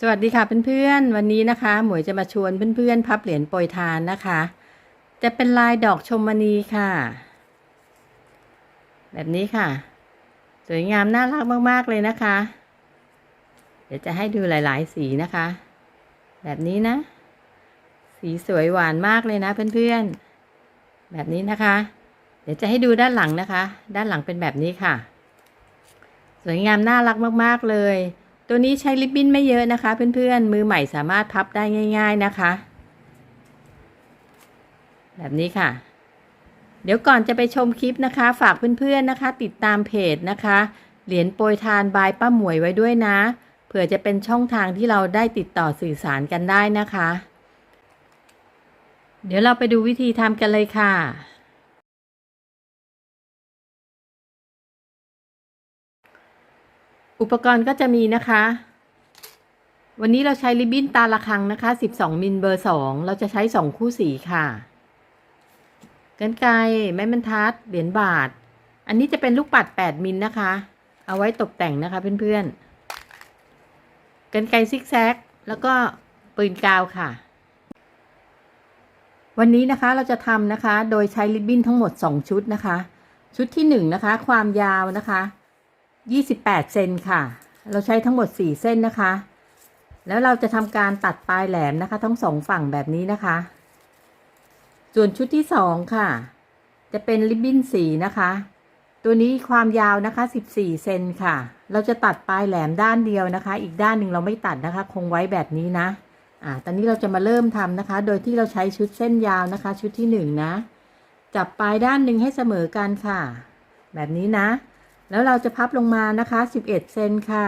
สวัสดีค่ะเพื่อนๆ วันนี้นะคะ หมวยจะมาชวนเพื่อนๆ พับเหรียญโปรยทานนะคะ จะเป็นลายดอกชมณีค่ะ แบบนี้ค่ะ สวยงามน่ารักมากๆเลยนะคะ เดี๋ยวจะให้ดูหลายๆสีนะคะ แบบนี้นะ สีสวยหวานมากเลยนะเพื่อนๆ แบบนี้นะคะ เดี๋ยวจะให้ดูด้านหลังนะคะ ด้านหลังเป็นแบบนี้ค่ะ สวยงามน่ารักมากๆเลย ตัวนี้ใช้ริบบิ้นไม่เยอะนะคะ เพื่อนๆ มือใหม่สามารถพับได้ง่าย ๆนะคะ แบบนี้ค่ะ เดี๋ยวก่อนจะไปชมคลิปนะคะ ฝากเพื่อนๆนะคะ ติดตามเพจนะคะ เหรียญโปรยทานบายป้าหมวยไว้ด้วยนะ เผื่อจะเป็นช่องทางที่เราได้ติดต่อสื่อสารกันได้นะคะ เดี๋ยวเราไปดูวิธีทำกันเลยค่ะ อุปกรณ์ก็จะมีนะคะ วันนี้เราใช้ริบบิ้นตาละครังนะคะ 12 มิลเบอร์ 2 เราจะใช้ 2 คู่สีค่ะ กันไกรไม้บรรทัด เหรียญบาท อันนี้จะเป็นลูกปัด 8 มิลนะคะ เอาไว้ตกแต่งนะคะเพื่อนๆ กันไกรซิกแซก แล้วก็ปืนกาวค่ะ วันนี้นะคะเราจะทำนะคะ โดยใช้ริบบิ้นทั้งหมด 2 ชุดนะคะ ชุดที่ 1 นะคะ ความยาวนะคะ 28 เซนค่ะ เราใช้ทั้งหมด 4 เส้นนะคะ แล้วเราจะทำการตัดปลายแหลมนะคะ ทั้งสองฝั่งแบบนี้นะคะ ส่วนชุดที่ 2 ค่ะ จะเป็นริบบิ้นสีนะคะ ตัวนี้ความยาวนะคะ 14 เซนค่ะ เราจะตัดปลายแหลมด้านเดียวนะคะ อีกด้านหนึ่งเราไม่ตัดนะคะ คงไว้แบบนี้นะ อ่า ตอนนี้เราจะมาเริ่มทำนะคะ โดยที่เราใช้ชุดเส้นยาวนะคะ ชุดที่1นะจับปลายด้านหนึ่งให้เสมอกันค่ะ แบบนี้นะ แล้วเราจะพับลงมานะคะ11เซนค่ะ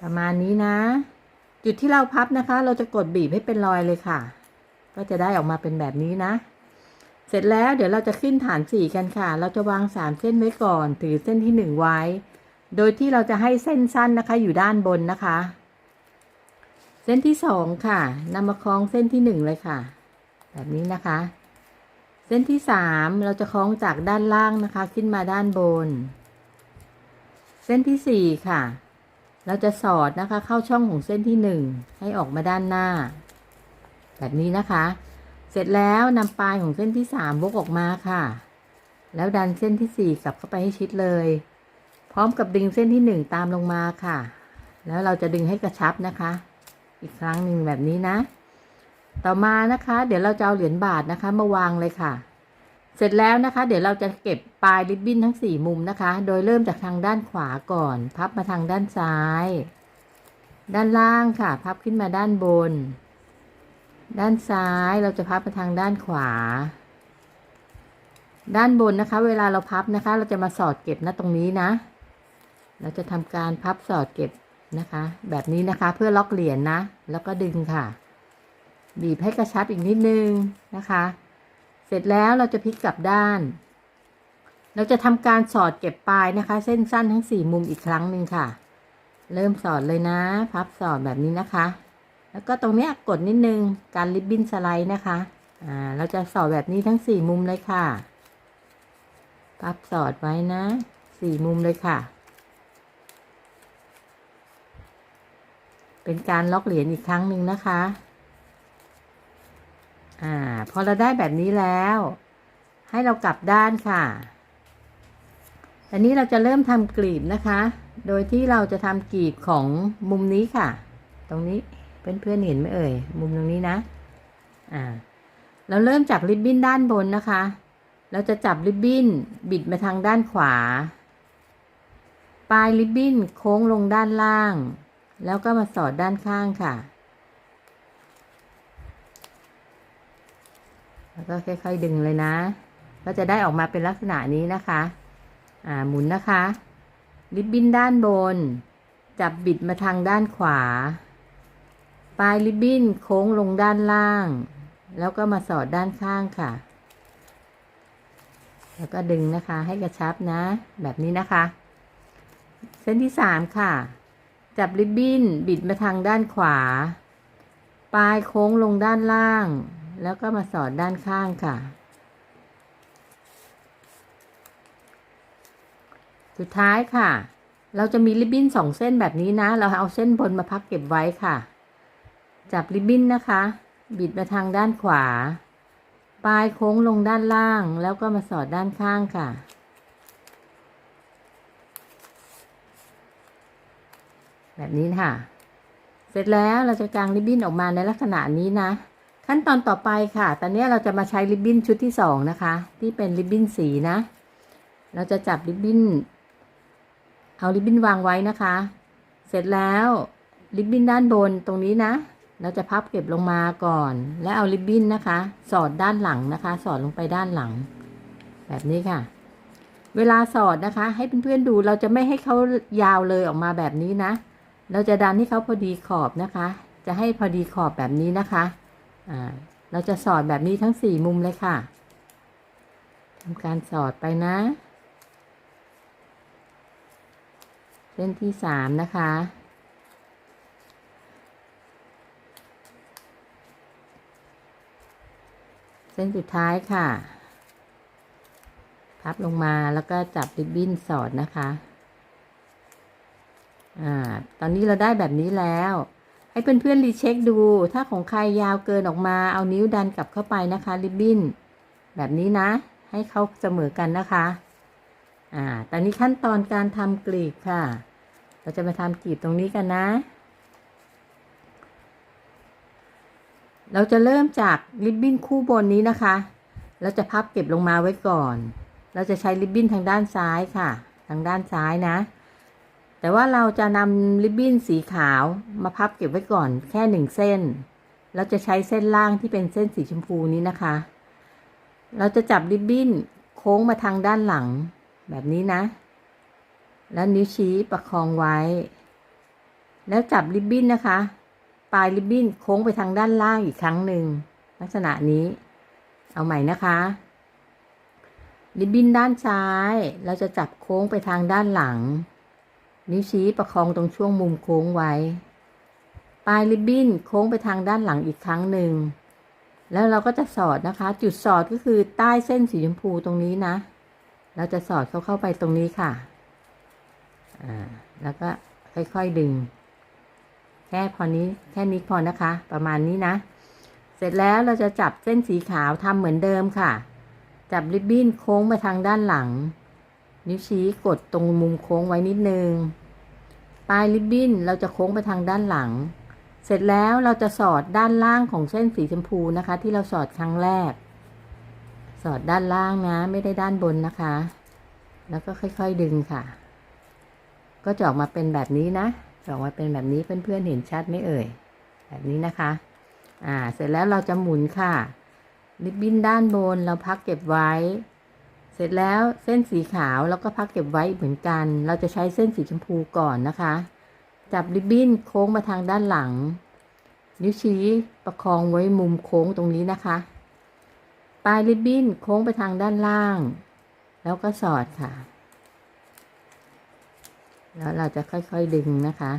ประมาณนี้นะ จุดที่เราพับนะคะ เราจะกดบีบให้เป็นรอยเลยค่ะ ก็จะได้ออกมาเป็นแบบนี้นะ เสร็จแล้วเดี๋ยวเราจะขึ้นฐานสี่กันค่ะ เราจะวางสามเส้นไว้ก่อน ถือเส้นที่หนึ่งไว้ โดยที่เราจะให้เส้นสั้นนะคะ อยู่ด้านบนนะคะ เส้นที่สองค่ะนำมาคล้องเส้นที่หนึ่งเลยค่ะ แบบนี้นะคะ เส้นที่สามเราจะคล้องจากด้านล่างนะคะ ขึ้นมาด้านบน เส้นที่สี่ค่ะ เราจะสอดนะคะเข้าช่องของเส้นที่หนึ่งให้ออกมาด้านหน้า แบบนี้นะคะ เสร็จแล้วนำปลายของเส้นที่สามวกออกมาค่ะ แล้วดันเส้นที่สี่กลับเข้าไปให้ชิดเลย พร้อมกับดึงเส้นที่หนึ่งตามลงมาค่ะ แล้วเราจะดึงให้กระชับนะคะ อีกครั้งหนึ่งแบบนี้นะ ต่อมานะคะ เดี๋ยวเราจะเอาเหรียญบาทนะคะ มาวางเลยค่ะ เสร็จแล้วนะคะ เดี๋ยวเราจะเก็บปลายริบบิ้นทั้งสี่มุมนะคะ โดยเริ่มจากทางด้านขวาก่อน พับมาทางด้านซ้าย ด้านล่างค่ะ พับขึ้นมาด้านบน ด้านซ้ายเราจะพับมาทางด้านขวา ด้านบนนะคะ เวลาเราพับนะคะ เราจะมาสอดเก็บนะตรงนี้นะ เราจะทำการพับสอดเก็บนะคะ แบบนี้นะคะเพื่อล็อกเหรียญนะแล้วก็ดึงค่ะ บีบให้กระชับอีกนิดนึงนะคะ เสร็จแล้วเราจะพลิกกลับด้าน เราจะทำการสอดเก็บปลายนะคะ เส้นสั้นทั้งสี่มุมอีกครั้งหนึ่งค่ะ เริ่มสอดเลยนะ พับสอดแบบนี้นะคะ แล้วก็ตรงเนี้ยกดนิดนึงการริบบิ้นสไลด์นะคะอ่าเราจะสอดแบบนี้ทั้งสี่มุมเลยค่ะ พับสอดไว้นะสี่มุมเลยค่ะ เป็นการล็อกเหรียญอีกครั้งหนึ่งนะคะ อ่า พอเราได้แบบนี้แล้ว ให้เรากลับด้านค่ะ อันนี้เราจะเริ่มทำกลีบนะคะ โดยที่เราจะทำกลีบของมุมนี้ค่ะ ตรงนี้เพื่อนๆเห็นไหมเอ่ย มุมตรงนี้นะ อ่า เราเริ่มจากริบบิ้นด้านบนนะคะ เราจะจับริบบิ้นบิดมาทางด้านขวา ปลายริบบิ้นโค้งลงด้านล่าง แล้วก็มาสอดด้านข้างค่ะ แล้วก็ค่อย ๆ ดึงเลยนะ ก็จะได้ออกมาเป็นลักษณะนี้นะคะ อ่าหมุนนะคะ ริบบิ้นด้านบน จับบิดมาทางด้านขวา ปลายริบบิ้นโค้งลงด้านล่าง แล้วก็มาสอดด้านข้างค่ะ แล้วก็ดึงนะคะให้กระชับนะ แบบนี้นะคะ เส้นที่สามค่ะ จับริบบิ้นบิดมาทางด้านขวา ปลายโค้งลงด้านล่าง แล้วก็มาสอดด้านข้างค่ะ สุดท้ายค่ะ เราจะมีริบบิ้นสองเส้นแบบนี้นะ เราเอาเส้นบนมาพับเก็บไว้ค่ะ จับริบบิ้นนะคะ บิดมาทางด้านขวา ปลายโค้งลงด้านล่าง แล้วก็มาสอดด้านข้างค่ะแบบนี้ค่ะ เสร็จแล้วเราจะกางริบบิ้นออกมาในลักษณะนี้นะ ขั้นตอนต่อไปค่ะ ตอนนี้เราจะมาใช้ริบบิ้นชุดที่สองนะคะ ที่เป็นริบบิ้นสีนะ เราจะจับริบบิ้น เอาริบบิ้นวางไว้นะคะ เสร็จแล้วริบบิ้นด้านบนตรงนี้นะ เราจะพับเก็บลงมาก่อน แล้วเอาริบบิ้นนะคะ สอดด้านหลังนะคะ สอดลงไปด้านหลัง แบบนี้ค่ะ เวลาสอดนะคะ ให้เพื่อนๆดู เราจะไม่ให้เขายาวเลยออกมาแบบนี้นะ เราจะดันให้เขาพอดีขอบนะคะ จะให้พอดีขอบแบบนี้นะคะ เราจะสอดแบบนี้ทั้งสี่มุมเลยค่ะทำการสอดไปนะ เส้นที่สามนะคะ เส้นสุดท้ายค่ะ พับลงมาแล้วก็จับริบบิ้นสอดนะคะ อ่า ตอนนี้เราได้แบบนี้แล้ว ให้เพื่อนๆรีเช็คดู ถ้าของใครยาวเกินออกมา เอานิ้วดันกลับเข้าไปนะคะ ริบบิ้น แบบนี้นะ ให้เขาเสมอกันนะคะ อ่า ตอนนี้ขั้นตอนการทำกลีบค่ะ เราจะมาทำกลีบตรงนี้กันนะ เราจะเริ่มจากริบบิ้นคู่บนนี้นะคะ เราจะพับเก็บลงมาไว้ก่อน เราจะใช้ริบบิ้นทางด้านซ้ายค่ะ ทางด้านซ้ายนะ แต่ว่าเราจะนำริบบิ้นสีขาวมาพับเก็บไว้ก่อนแค่หนึ่งเส้น เราจะใช้เส้นล่างที่เป็นเส้นสีชมพูนี้นะคะ เราจะจับริบบิ้นโค้งมาทางด้านหลัง แบบนี้นะ แล้วนิ้วชี้ประคองไว้ แล้วจับริบบิ้นนะคะ ปลายริบบิ้นโค้งไปทางด้านล่างอีกครั้งหนึ่งลักษณะนี้ เอาใหม่นะคะริบบิ้นด้านซ้าย เราจะจับโค้งไปทางด้านหลัง นิ้วชี้ประคองตรงช่วงมุมโค้งไว้ ปลายริบบิ้นโค้งไปทางด้านหลังอีกครั้งหนึ่ง แล้วเราก็จะสอดนะคะ จุดสอดก็คือใต้เส้นสีชมพูตรงนี้นะ เราจะสอดเข้าเข้าไปตรงนี้ค่ะอ่าแล้วก็ค่อยๆดึง แค่พอนี้แค่นี้พอนะคะ ประมาณนี้นะ เสร็จแล้วเราจะจับเส้นสีขาวทำเหมือนเดิมค่ะ จับริบบิ้นโค้งไปทางด้านหลัง นิ้วชี้กดตรงมุมโค้งไว้นิดนึง ปลายริบบิ้นเราจะโค้งไปทางด้านหลัง เสร็จแล้วเราจะสอดด้านล่างของเส้นสีชมพูนะคะ ที่เราสอดครั้งแรก สอดด้านล่างนะ ไม่ได้ด้านบนนะคะ แล้วก็ค่อยๆดึงค่ะ ก็จะออกมาเป็นแบบนี้นะจออกมาเป็นแบบนี้เพื่อนๆเห็นชัดไหมเอ่ย แบบนี้นะคะ อ่า เสร็จแล้วเราจะหมุนค่ะ ริบบิ้นด้านบนเราพักเก็บไว้ ร็จแล้วเส้นสีขาวเราก็พักเก็บไว้เหมือนกัน เราจะใช้เส้นสีชมพูก่อนนะคะ จับริบบิ้นโค้งมาทางด้านหลัง นิ้วชี้ประคองไว้มุมโค้งตรงนี้นะคะ ปลายริบบิ้นโค้งไปทางด้านล่าง แล้วก็สอดค่ะ แล้วเราจะค่อยๆดึงนะคะ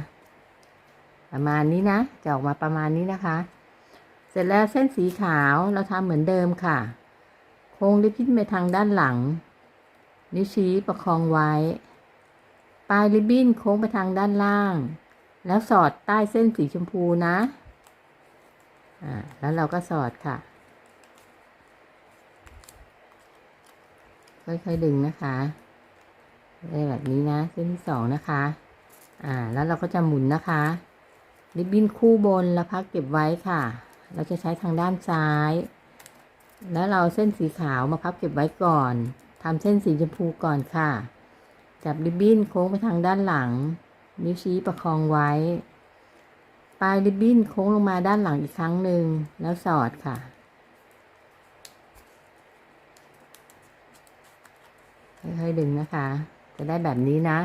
ประมาณนี้นะจะออกมาประมาณนี้นะคะ เสร็จแล้วเส้นสีขาวเราทำเหมือนเดิมค่ะ ค้งริบบิ้นไปทางด้านหลัง นิ้วชี้ประคองไว้ ปลายริบบิ้นโค้งไปทางด้านล่าง แล้วสอดใต้เส้นสีชมพูนะอ่าแล้วเราก็สอดค่ะ ค่อยๆดึงนะคะได้แบบนี้นะ เส้นที่สองนะคะ อ่า แล้วเราก็จะหมุนนะคะ ริบบิ้นคู่บนเราพักเก็บไว้ค่ะ เราจะใช้ทางด้านซ้าย แล้วเราเส้นสีขาวมาพับเก็บไว้ก่อนทำเส้นสีชมพูก่อนค่ะ จับริบบิ้นโค้งไปทางด้านหลัง นิ้วชี้ประคองไว้ ปลายริบบิ้นโค้งลงมาด้านหลังอีกครั้งหนึ่งแล้วสอดค่ะ ค่อยๆดึงนะคะ จะได้แบบนี้นะ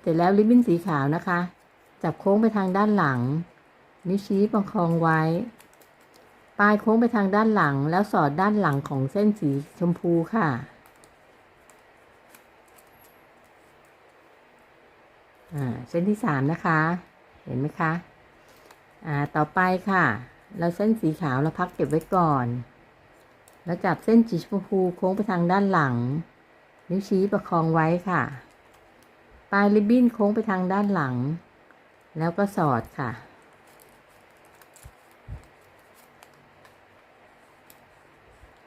เสร็จแล้วริบบิ้นสีขาวนะคะ จับโค้งไปทางด้านหลัง นิ้วชี้ประคองไว้ ปลายโค้งไปทางด้านหลังแล้วสอดด้านหลังของเส้นสีชมพูค่ะ อ่า เส้นที่สามนะคะ เห็นไหมคะ อ่า ต่อไปค่ะ เราเส้นสีขาวเราพักเก็บไว้ก่อน แล้วจับเส้นสีชมพูโค้งไปทางด้านหลัง นิ้วชี้ประคองไว้ค่ะปปลายริบบิ้นโค้งไปทางด้านหลัง แล้วก็สอดค่ะ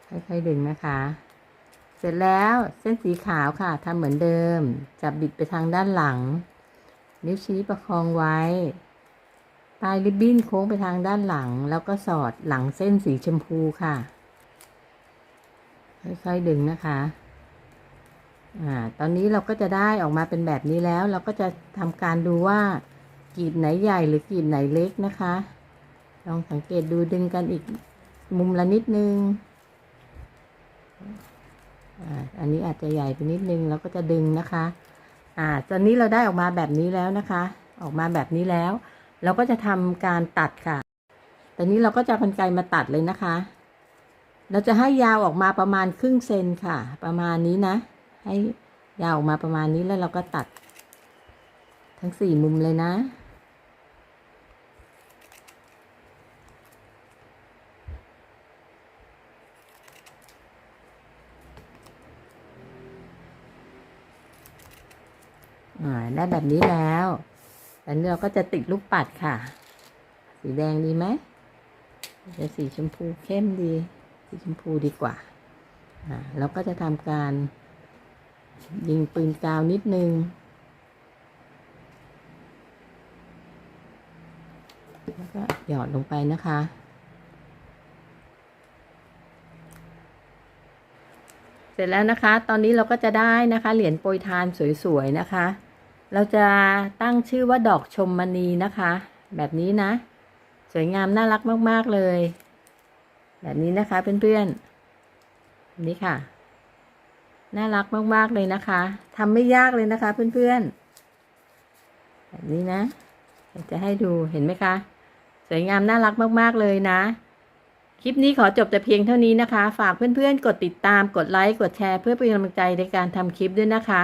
ค่อยๆดึงนะคะ เสร็จแล้วเส้นสีขาวค่ะทำเหมือนเดิม จับบิดไปทางด้านหลัง นิ้วชี้ประคองไว้ ปลายริบบิ้นโค้งไปทางด้านหลัง แล้วก็สอดหลังเส้นสีชมพูค่ะ ค่อยๆดึงนะคะอ่าตอนนี้เราก็จะได้ออกมาเป็นแบบนี้แล้ว เราก็จะทำการดูว่ากีบไหนใหญ่หรือกีบไหนเล็กนะคะ ลองสังเกตดูดึงกันอีกมุมละนิดนึง อันนี้อาจจะใหญ่ไปนิดนึงเราก็จะดึงนะคะ อ่าตอนนี้เราได้ออกมาแบบนี้แล้วนะคะ ออกมาแบบนี้แล้ว เราก็จะทำการตัดค่ะตอนนี้เราก็จะกรรไกรมาตัดเลยนะคะ เราจะให้ยาวออกมาประมาณครึ่งเซนค่ะ ประมาณนี้นะ ให้ยาวออกมาประมาณนี้แล้วเราก็ตัด ทั้งสี่มุมเลยนะ อ่าได้แบบนี้แล้วแล้วเราก็จะติดลูกปัดค่ะ สีแดงดีไหมจะสีชมพูเข้มดี สีชมพูดีกว่า อ่าเราก็จะทำการ ยิงปืนกาวนิดนึงแล้วก็หยอดลงไปนะคะ เสร็จแล้วนะคะ ตอนนี้เราก็จะได้นะคะ เหรียญโปรยทานสวยๆนะคะ เราจะตั้งชื่อว่าดอกชมมณีนะคะ แบบนี้นะ สวยงามน่ารักมาก ๆ เลย แบบนี้นะคะเพื่อนๆนี้ค่ะ น่ารักมากๆเลยนะคะทำไม่ยากเลยนะคะเพื่อนๆแบบนี้นะจะให้ดูเห็นไหมคะ สวยงามน่ารักมาก ๆ เลยนะ คลิปนี้ขอจบแต่เพียงเท่านี้นะคะ ฝากเพื่อนๆ กดติดตามกดไลค์กดแชร์เพื่อเป็นกำลังใจในการทำคลิปด้วยนะคะ